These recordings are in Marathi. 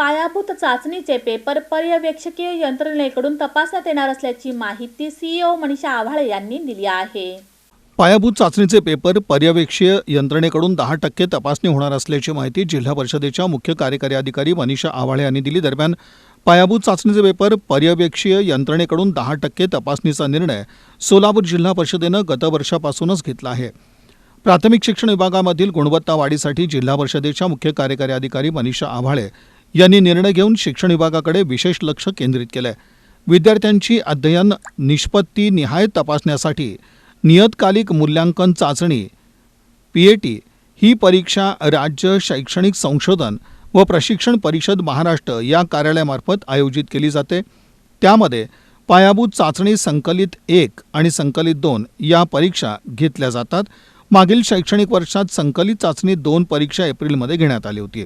पायाभूत चाचणीचे पेपर पर्यवेक्षकीय यंत्रणेकडून तपासण्यात येणार असल्याची माहिती सीईओ मनीषा आव्हाळे यांनी दिली आहे. पायाभूत चाचणीचे पेपर पर्यवेक्षीय यंत्रणेकडून दहा टक्के तपासणी होणार असल्याची माहिती जिल्हा परिषदेच्या मुख्य कार्यकारी अधिकारी मनीषा आव्हाळे यांनी दिली. दरम्यान पायाभूत चाचणीचे पेपर पर्यवेक्षीय यंत्रणेकडून दहा टक्के तपासणीचा निर्णय सोलापूर जिल्हा परिषदेनं गतवर्षापासूनच घेतला आहे. प्राथमिक शिक्षण विभागामधील गुणवत्ता वाढीसाठी जिल्हा परिषदेच्या मुख्य कार्यकारी अधिकारी मनीषा आव्हाळे यांनी निर्णय घेऊन शिक्षण विभागाकडे विशेष लक्ष केंद्रित केलं आहे विद्यार्थ्यांची अध्ययन निष्पत्ती निहाय तपासण्यासाठी नियतकालिक मूल्यांकन चाचणी पी ए टी ही परीक्षा राज्य शैक्षणिक संशोधन व प्रशिक्षण परिषद महाराष्ट्र या कार्यालयामार्फत आयोजित केली जाते. त्यामध्ये पायाभूत चाचणी संकलित एक आणि संकलित दोन या परीक्षा घेतल्या जातात. मागील शैक्षणिक वर्षात संकलित चाचणी दोन परीक्षा एप्रिलमध्ये घेण्यात आली होती.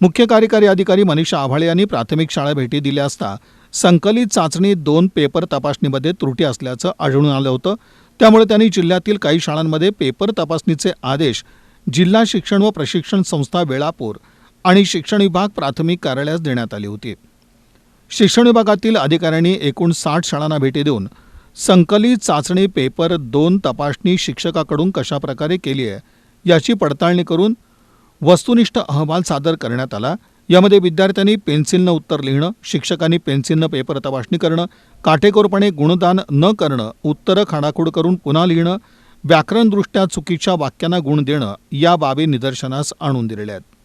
मुख्य कार्यकारी अधिकारी मनीषा आव्हाळे यांनी प्राथमिक शाळा भेटी दिल्या असता संकलित चाचणी दोन पेपर तपासणीमध्ये त्रुटी असल्याचं आढळून आलं होतं. त्यामुळे त्यांनी जिल्ह्यातील काही शाळांमध्ये पेपर तपासणीचे आदेश जिल्हा शिक्षण व प्रशिक्षण संस्था वेळापूर आणि शिक्षण विभाग प्राथमिक कार्यालयास देण्यात आली होती. शिक्षण विभागातील अधिकाऱ्यांनी एकूण साठ शाळांना भेटी देऊन संकलित चाचणी पेपर दोन तपासणी शिक्षकाकडून कशाप्रकारे केली आहे याची पडताळणी करून वस्तुनिष्ठ अहवाल सादर करण्यात आला. यामध्ये विद्यार्थ्यांनी पेन्सिलनं उत्तर लिहिणं शिक्षकांनी पेन्सिलनं पेपर तपासणी करणं काटेकोरपणे गुणदान न करणं उत्तरं खाडाखोड करून पुन्हा लिहिणं व्याकरणदृष्ट्या चुकीच्या वाक्यांना गुण देणं या बाबी निदर्शनास आणून दिलेल्या आहेत.